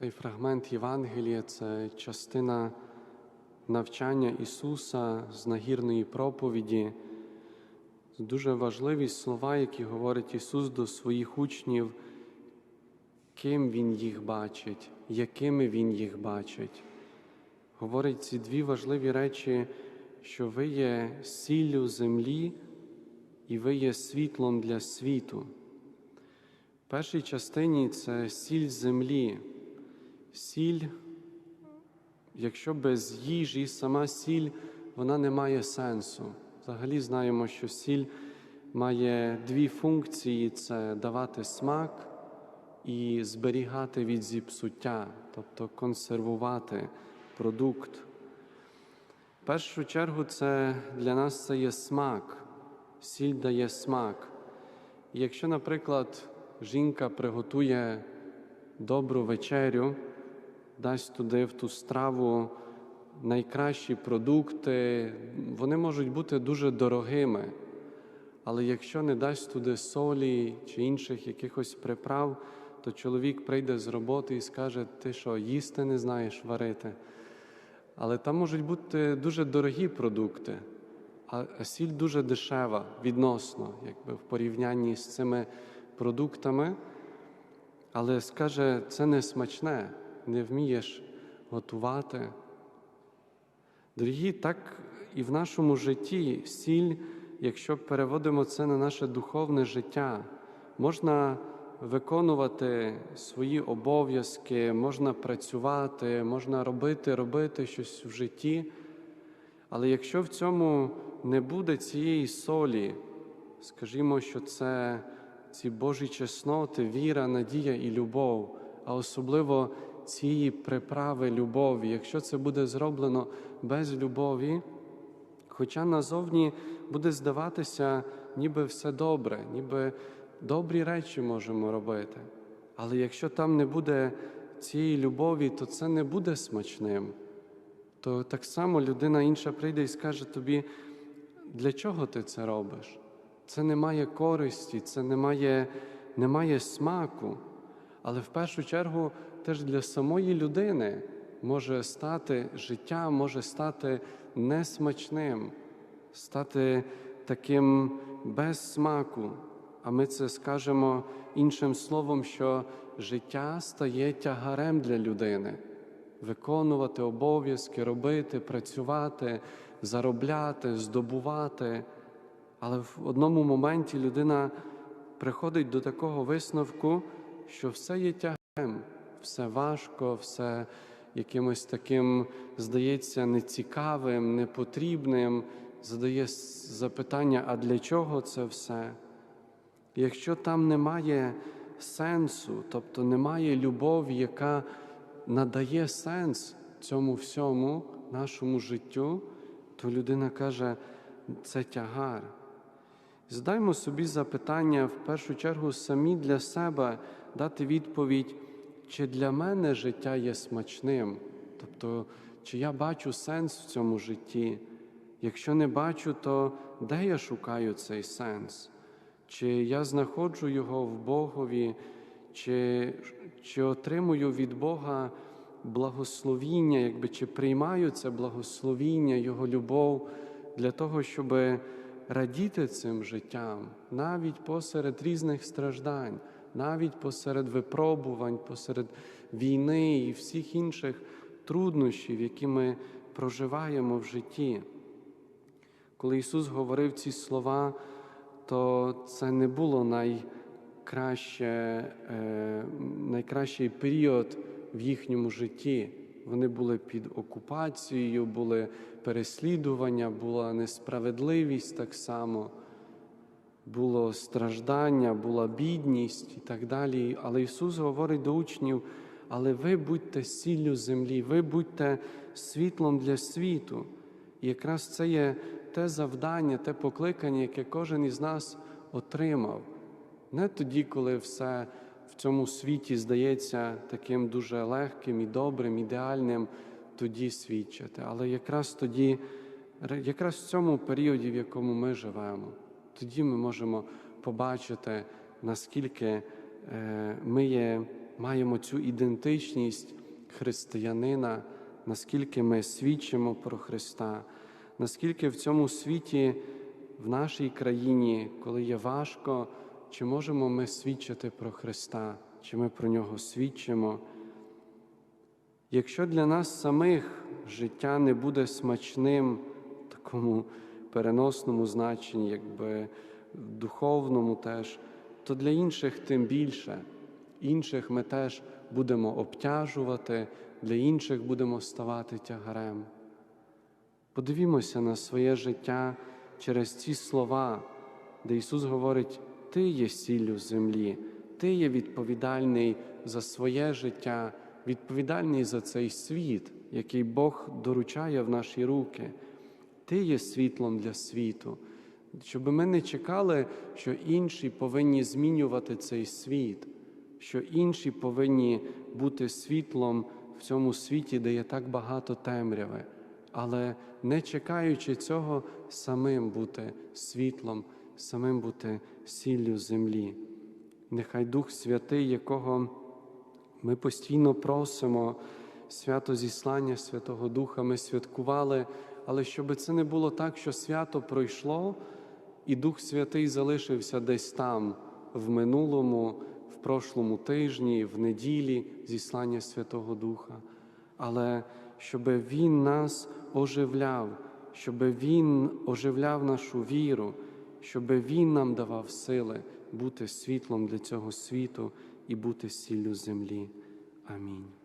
Цей фрагмент Євангелія це частина навчання Ісуса з нагірної проповіді. Дуже важливі слова, які говорить Ісус до своїх учнів, ким Він їх бачить, якими Він їх бачить. Говорить ці дві важливі речі, що ви є сіллю землі і ви є світлом для світу. В першій частині це сіль землі. Сіль, якщо без їжі сама сіль, вона не має сенсу. Взагалі знаємо, що сіль має дві функції: це давати смак і зберігати від зіпсуття, тобто консервувати продукт. В першу чергу, це для нас це є смак. Сіль дає смак. Якщо, наприклад, жінка приготує добру вечерю, дасть туди в ту страву найкращі продукти, вони можуть бути дуже дорогими. Але якщо не дасть туди солі чи інших якихось приправ, то чоловік прийде з роботи і скаже, ти що, їсти не знаєш варити. Але там можуть бути дуже дорогі продукти, а сіль дуже дешева відносно, якби в порівнянні з цими продуктами. Але скаже, це не смачне, не вмієш готувати. Дорогі, так і в нашому житті сіль, якщо переводимо це на наше духовне життя, можна виконувати свої обов'язки, можна працювати, можна робити, робити щось в житті. Але якщо в цьому не буде цієї солі, скажімо, що це ці Божі чесноти, віра, надія і любов, а особливо цієї приправи любові, якщо це буде зроблено без любові, хоча назовні буде здаватися, ніби все добре, ніби добрі речі можемо робити. Але якщо там не буде цієї любові, то це не буде смачним. То так само людина інша прийде і скаже тобі, для чого ти це робиш? Це не має користі, це не має, не має смаку. Але в першу чергу теж для самої людини може стати життя, може стати несмачним, стати таким без смаку. А ми це скажемо іншим словом, що життя стає тягарем для людини. Виконувати обов'язки, робити, працювати, заробляти, здобувати. Але в одному моменті людина приходить до такого висновку, що все є тягарем, все важко, все якимось таким, здається, нецікавим, непотрібним, задає запитання, а для чого це все? Якщо там немає сенсу, тобто немає любові, яка надає сенс цьому всьому нашому життю, то людина каже, це тягар. Задаймо собі запитання в першу чергу самі для себе дати відповідь, чи для мене життя є смачним, тобто, чи я бачу сенс в цьому житті. Якщо не бачу, то де я шукаю цей сенс? Чи я знаходжу його в Богові, чи, чи отримую від Бога благословіння, якби чи приймаю це благословіння, Його любов для того, щоб радіти цим життям, навіть посеред різних страждань, навіть посеред випробувань, посеред війни і всіх інших труднощів, які ми проживаємо в житті. Коли Ісус говорив ці слова, то це не було найкраще, е, найкращий період в їхньому житті. Вони були під окупацією, були переслідування, була несправедливість так само, було страждання, була бідність і так далі. Але Ісус говорить до учнів: але ви будьте сіллю землі, ви будьте світлом для світу. І якраз це є те завдання, те покликання, яке кожен із нас отримав. Не тоді, коли все в цьому світі здається таким дуже легким і добрим, ідеальним, тоді свідчити. Але якраз тоді, якраз в цьому періоді, в якому ми живемо, тоді ми можемо побачити, наскільки ми є маємо цю ідентичність християнина, наскільки ми свідчимо про Христа, наскільки в цьому світі, в нашій країні, коли є важко, чи можемо ми свідчити про Христа, чи ми про Нього свідчимо. Якщо для нас самих життя не буде смачним такому переносному значенні, якби в духовному теж, то для інших тим більше. Інших ми теж будемо обтяжувати, для інших будемо ставати тягарем. Подивімося на своє життя через ці слова, де Ісус говорить: Ти є сіллю землі, Ти є відповідальний за своє життя, відповідальний за цей світ, який Бог доручає в наші руки. Ти є світлом для світу, щоб ми не чекали, що інші повинні змінювати цей світ, що інші повинні бути світлом в цьому світі, де є так багато темряви, але не чекаючи цього, самим бути світлом, самим бути сіллю землі. Нехай Дух Святий, якого ми постійно просимо, свято зіслання Святого Духа ми святкували, але щоб це не було так, що свято пройшло, і Дух Святий залишився десь там, в минулому, в прошлому тижні, в неділі зіслання Святого Духа, але щоб Він нас оживляв, щоб Він оживляв нашу віру, щоб Він нам давав сили бути світлом для цього світу і бути сіллю землі. Амінь.